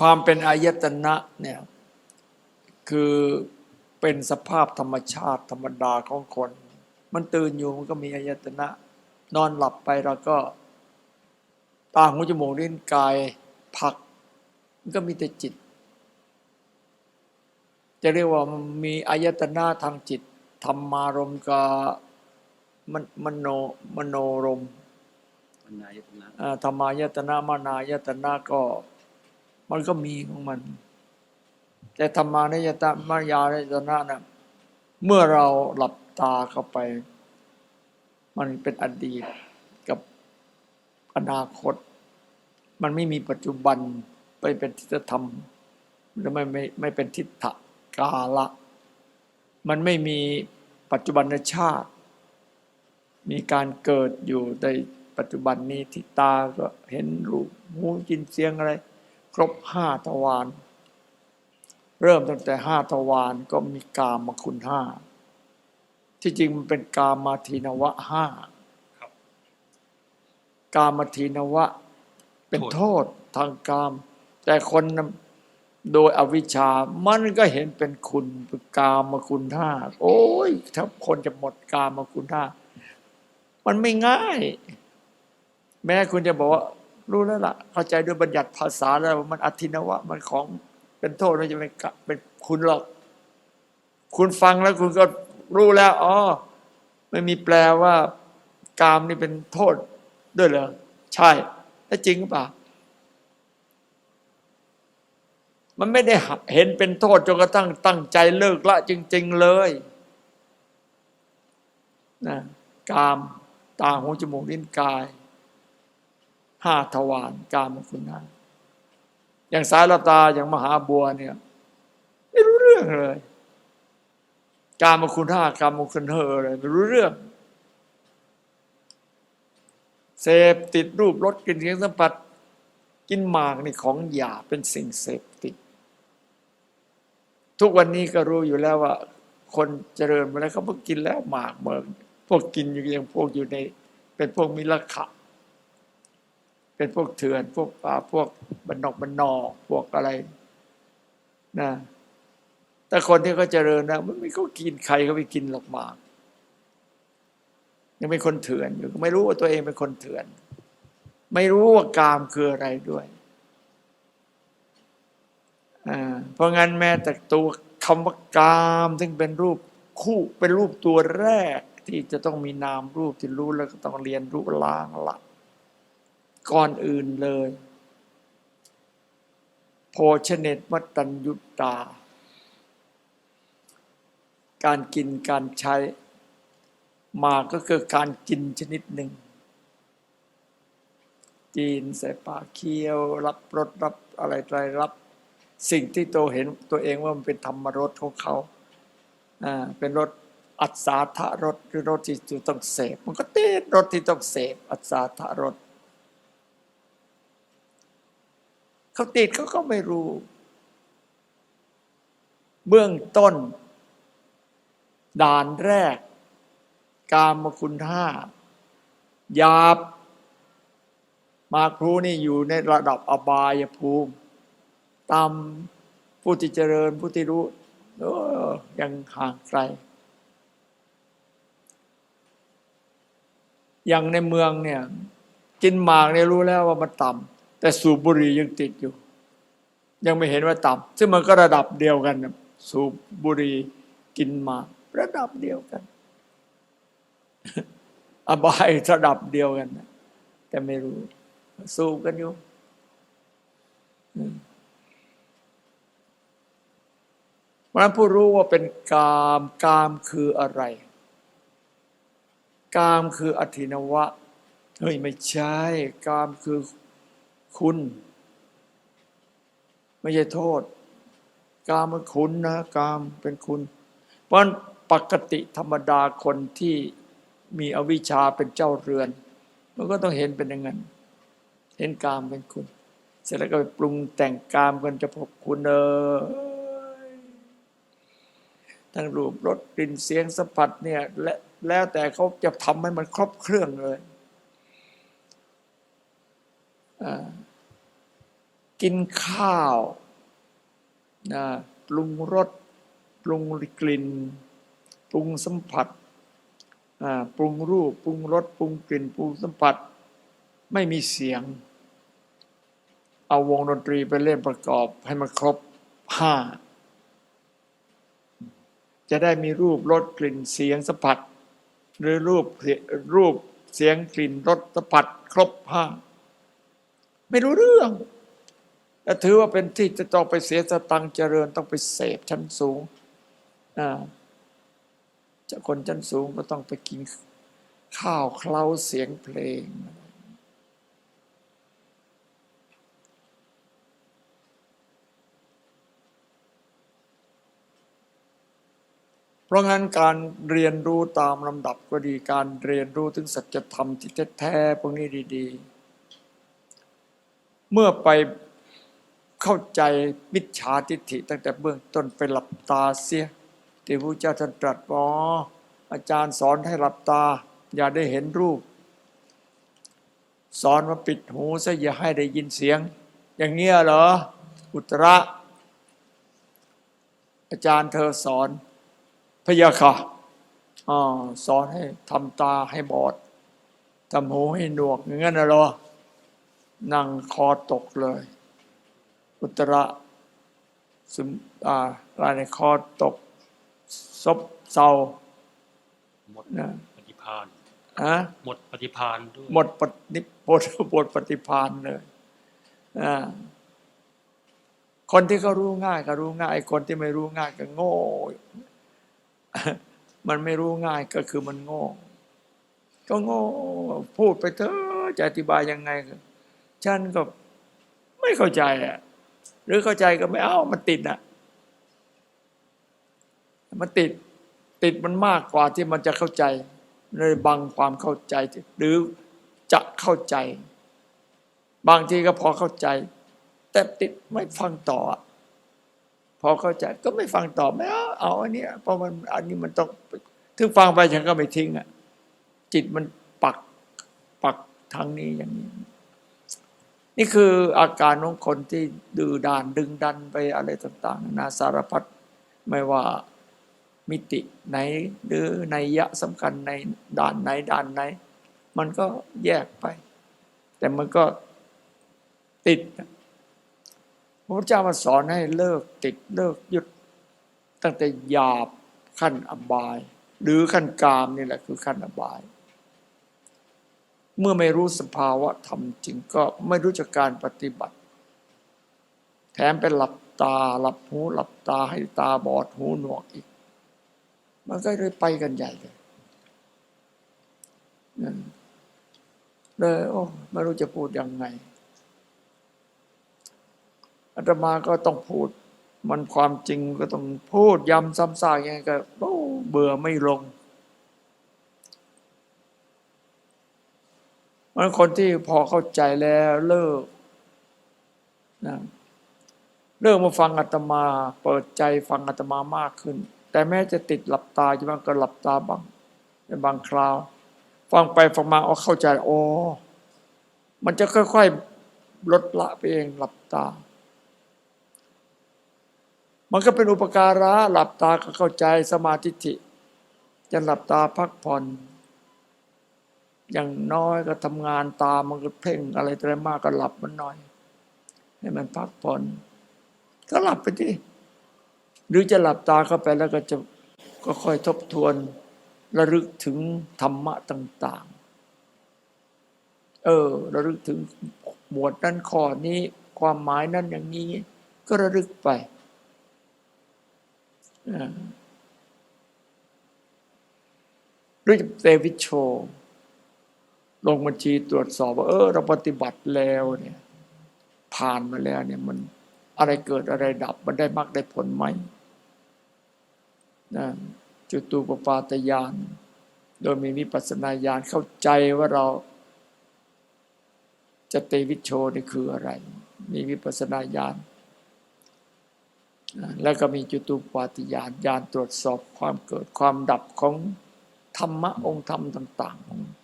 ความเป็นอายตนะเนี่ยคือเป็นสภาพธรรมชาติธรรมดาของคน มันตื่นอยู่มันก็มีอายตนะ นอนหลับไปเราก็ตาหูจมูกลิ้นกายพัก มันก็มีแต่จิต จะเรียกว่ามันมีอายตนะทางจิตธรรมารมณ์กับมันมโนมโนรมณ์มันนายตนะอ่าธรรมายตนะมานายตนะก็ มันก็มีของมัน แต่ธรรมานายตมายายตนะนะเมื่อเราหลับตาเข้าไป มันเป็นอดีตกับอนาคต มันไม่มีปัจจุบันไปเป็นทิฏฐธรรมหรือไม่ไม่ไม่เป็นทิฏฐกาละ มันไม่มีปัจจุบันชาติ มีการเกิดอยู่ในปัจจุบันนี้ที่ตาก็เห็นรูปหูกินเสียงอะไร ครบห้าทวารเริ่มตั้งแต่ห้าทวารก็มีกามคุณห้าที่จริงมันเป็นกามาทีนวะห้าครับกามทีนวะ เป็นโทษทางกาม แต่คนโดยอวิชามันก็เห็นเป็นคุณกามคุณห้าโอ้ยถ้าคนจะหมดกามคุณห้ามันไม่ง่าย แม้คุณจะบอกว่า รู้แล้วล่ะเข้าใจด้วยบัญญัติภาษาแล้วว่ามันอธินวะ มันของเป็นโทษไม่ใช่เป็นเป็นคุณหรอก คุณฟังแล้วคุณก็รู้แล้วอ๋อไม่มีแปลว่ากามนี่เป็นโทษด้วยเหรอใช่แล้วจริงหรือเปล่ามันไม่ได้เห็นเป็นโทษจนกระทั่งตั้งใจเลิกละ จริง ๆเลยนะกามตาหูจมูกลิ้นกาย ห้าทวารกามคุณห้าอย่างสายลตาอย่างมหาบัวเนี่ยไม่รู้เรื่องเลย กามคุณห้ากามคุณเฮอเลยไม่รู้เรื่องเสพติดรูปรสกลิ่นเสียงสัมผัสกินหมากนี่ของหยาเป็นสิ่งเสพติด ทุกวันนี้ก็รู้อยู่แล้วว่า คนเจริญมาแล้วเขาพวกกินแล้วหมากเมืองพวกกินอยู่อย่างพวกอยู่ใน เป็นพวกมิลขะ เป็นพวกเถื่อน พวกป่าพวกบันนอกบันนอกพวกอะไรนะแต่คนที่เขาเจริญนะมันไม่เขากินใครเขาไปกินหรอกหมาก ยังเป็นคนเถื่อนอยู่ไม่รู้ว่าตัวเองเป็นคนเถื่อน ไม่รู้ว่ากามคืออะไรด้วยอ่าเพราะงั้นแม้แต่ตัวคำว่ากาม ซึ่งเป็นรูปคู่เป็นรูปตัวแรกที่จะต้องมีนามรูปที่รู้แล้วก็ต้องเรียนรู้ล้างหลัก ก่อนอื่นเลย โภชเนตมตัญยุตตา การกินการใช้ มาก็คือการกินชนิดหนึ่งกินใส่ปากเคี้ยว รับรสรับอะไรอะไรรับ สิ่งที่ตัวเห็นตัวเองว่ามันเป็นธรรมรสของเขาอ่าเป็นรสอัศาธารสหรือรสที่ต้องเสพ มันก็ติดรสที่ต้องเสพอัศาธารส เขาติดเขาก็ไม่รู้ เบื้องต้น ด่านแรก กามคุณห้าหยาบ มาครูนี่อยู่ในระดับอบายภูมิ ตามผู้ที่เจริญผู้ที่รู้ยังห่างไกล อย่างในเมืองเนี่ย กินหมากเนี่ยรู้แล้วว่ามันต่ำ แต่สูบบุหรี่ยังติดอยู่ ยังไม่เห็นว่าต่ำซึ่งมันก็ระดับเดียวกันนะสูบบุหรี่กินมา ระดับเดียวกัน อบายระดับเดียวกันนะแต่ไม่รู้ สูบกันอยู่เพราะฉะนั้นผู้รู้ว่าเป็นกามกามคืออะไร กามคืออธินวะเฮ้ยไม่ใช่ กามคือ คุณ ไม่ใช่โทษ กามมันคุณนะกามเป็นคุณ เพราะปกติธรรมดาคนที่มีอวิชชาเป็นเจ้าเรือน มันก็ต้องเห็นเป็นอย่างนั้น เห็นกามเป็นคุณ เสร็จแล้วก็ไปปรุงแต่งกามกันจะพบคุณเออทั้งรูปรสกลิ่นเสียงสัมผัสเนี่ยและแล้วแต่เขาจะทำให้มันครบเครื่องเลย กินข้าวนะปรุงรสปรุงกลิ่น ปรุงสัมผัสปรุงรูป ปรุงรสปรุงกลิ่น ปรุงสัมผัส ไม่มีเสียง เอาวงดนตรีไปเล่นประกอบให้มันครบห้าจะได้มีรูปรสกลิ่นเสียงสัมผัส หรือรูปรูปเสียงกลิ่นรสสัมผัส ครบห้า ไม่รู้เรื่องและถือว่าเป็นที่จะต้องไปเสียสตังเจริญต้องไปเสพชั้นสูงอ่าจะคนชั้นสูงก็ต้องไปกินข้าวเคล้าเสียงเพลง เพราะงั้นการเรียนรู้ตามลำดับก็ดีการเรียนรู้ถึงสัจธรรมที่แท้ๆพวกนี้ดี ๆ เมื่อไปเข้าใจมิจฉาทิฏฐิ ตั้งแต่เบื้องต้นไปหลับตาเสียที่พระเจ้าท่านตรัสว่าอ๋ออาจารย์สอนให้หลับตา อย่าได้เห็นรูป สอนมาปิดหูซะอย่าให้ได้ยินเสียง อย่างเงี้ยเหรอ อุตระ อาจารย์เธอสอนพยาค่ะอสอนให้ทำตาให้บอดทำหูให้หนวกอย่างนั้นเหรอ นั่งคอตกเลย อุตระซึมอ่าลายในคอตก ซบเซาหมดนะปฏิพานฮะหมดปฏิพานด้วยหมดปฏิหมดหมดปฏิพานเลยอ่าคนที่เขารู้ง่ายก็รู้ง่ายไอ้คนที่ไม่รู้ง่ายก็โง่ มันไม่รู้ง่ายก็คือมันโง่ ก็โง่ พูดไปเถอะจะอธิบายยังไงก็ ฉันก็ไม่เข้าใจอะ หรือเข้าใจก็ไม่เอามันติดอะ มันติดติดมันมากกว่าที่มันจะเข้าใจเลยบังความเข้าใจ หรือจะเข้าใจ บางทีก็พอเข้าใจ แต่ติดไม่ฟังต่อ พอเข้าใจก็ไม่ฟังต่อไม่เอาเอาอันนี้เพราะมันอันนี้มันต้องถึงฟังไปฉันก็ไม่ทิ้งอะจิตมันปักปักทางนี้อย่างนี้ นี่คืออาการของคนที่ดื้อด้านดึงดันไปอะไรต่างๆ นาสารพัดไม่ว่ามิติไหนหรือในยะสำคัญในด้านไหนด้านไหน มันก็แยกไป แต่มันก็ติดพระพุทธเจ้ามาสอนให้เลิกติดเลิกยึดตั้งแต่หยาบขั้นอบาย หรือขั้นกามนี่แหละคือขั้นอบาย เมื่อไม่รู้สภาวะธรรมจริงก็ไม่รู้จักการปฏิบัติ แถมเป็นหลับตาหลับหูหลับตาให้ตาบอดหูหนวกอีก มันก็เลยไปกันใหญ่เลยนั่นเลยโอ้ไม่รู้จะพูดยังไงอาตมาก็ต้องพูด มันความจริงก็ต้องพูดย้ำซ้ำซากยังไงก็เบื่อไม่ลง มันคนที่พอเข้าใจแล้วเลิกนะเลิกมาฟังอาตมา เปิดใจฟังอาตมามากขึ้น แต่แม้จะติดหลับตาใช่ไหมก็หลับตาบางในบางคราว ฟังไปฟังมาเอาเข้าใจโอ้มันจะค่อยๆลดละไปเองหลับตา มันก็เป็นอุปการะหลับตาก็เข้าใจสมาธิิจะหลับตาพักผ่อน อย่างน้อยก็ทำงานตามันก็เพ่งอะไรอะไรมากก็หลับมันหน่อย ให้มันพักผ่อนก็หลับไปดิหรือจะหลับตาเข้าไปแล้วก็จะก็ค่อยทบทวนระลึกถึงธรรมะต่าง ๆ เออ ระลึกถึงหมวดนั้นข้อนี้ ความหมายนั้นอย่างนี้ ก็ระลึกไปอ่าหรือจะเตวิชโช ลงบัญชีตรวจสอบว่าเออเราปฏิบัติแล้วเนี่ย ผ่านมาแล้วเนี่ยมันอะไรเกิดอะไรดับมันได้มรรคได้ผลไหมนะจุตูปปาตยาน โดยมีวิปัสสนาญาณเข้าใจว่าเราจะเตวิชโชนี่คืออะไร มีวิปัสสนาญาณนแล้วก็มีจุตูปปาตยานญาณตรวจสอบความเกิดความดับของธรรมะองค์ธรรมต่าง ๆ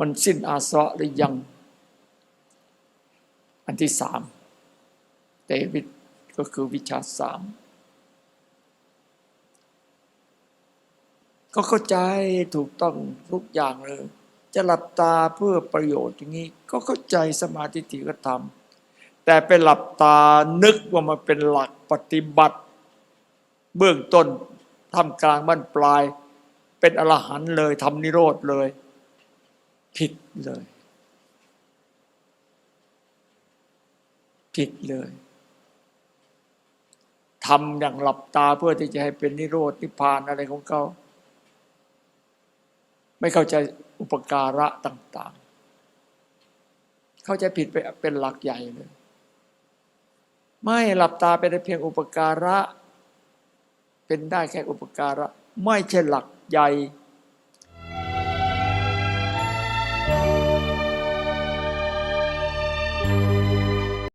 มันสิ้นอาสวะหรือยัง อันที่สามเตวิทก็คือวิชาสามก็เข้าใจถูกต้องทุกอย่างเลย จะหลับตาเพื่อประโยชน์อย่างนี้ ก็เข้าใจสมาธิฏฐิก็ทำแต่เป็นหลับตานึกว่ามันเป็นหลักปฏิบัติ เบื้องต้นทำกลางบั้นปลาย เป็นอรหันต์เลยทำนิโรธเลย ผิดเลย ผิดเลยทำอย่างหลับตาเพื่อที่จะให้เป็นนิโรธนิพพานอะไรของเขาไม่เข้าใจอุปการะต่าง ๆ เข้าใจผิดไปเป็นหลักใหญ่เลย ไม่หลับตาเป็นเพียงอุปการะ เป็นได้แค่อุปการะ ไม่ใช่หลักใหญ่「